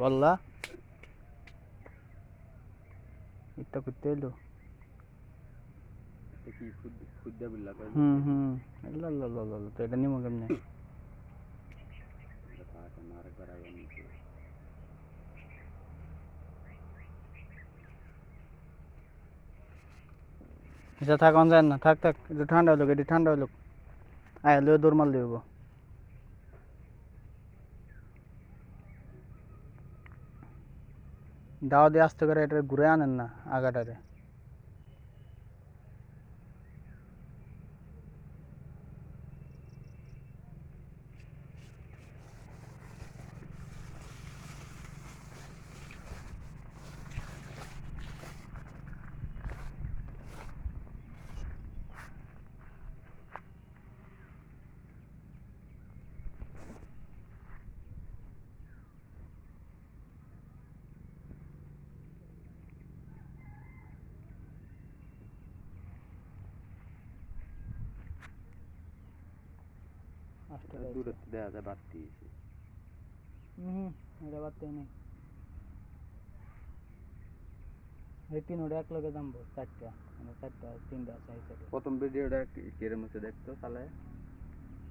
বললা। এটা করতে এলো। হুম হুম। তো এটা নিমো কেমনে? এটা থাক অন যায় না। থাক থাক এটা ঠান্ডা হলো এটা ঠান্ডা হলো আয় লো দৌড় মারলে হব দাও দিয়ে আসতে করে এটা ঘুরে আনেন না আগাটারে দেখা যায় বাড়তি হুম এটা বাড়তে নেই। তিন ওটা এক লগে দামবো চারটা। মানে চারটা তিনটা আছে প্রথম ভিডিওটা কিরম হচ্ছে দেখতো তাহলে?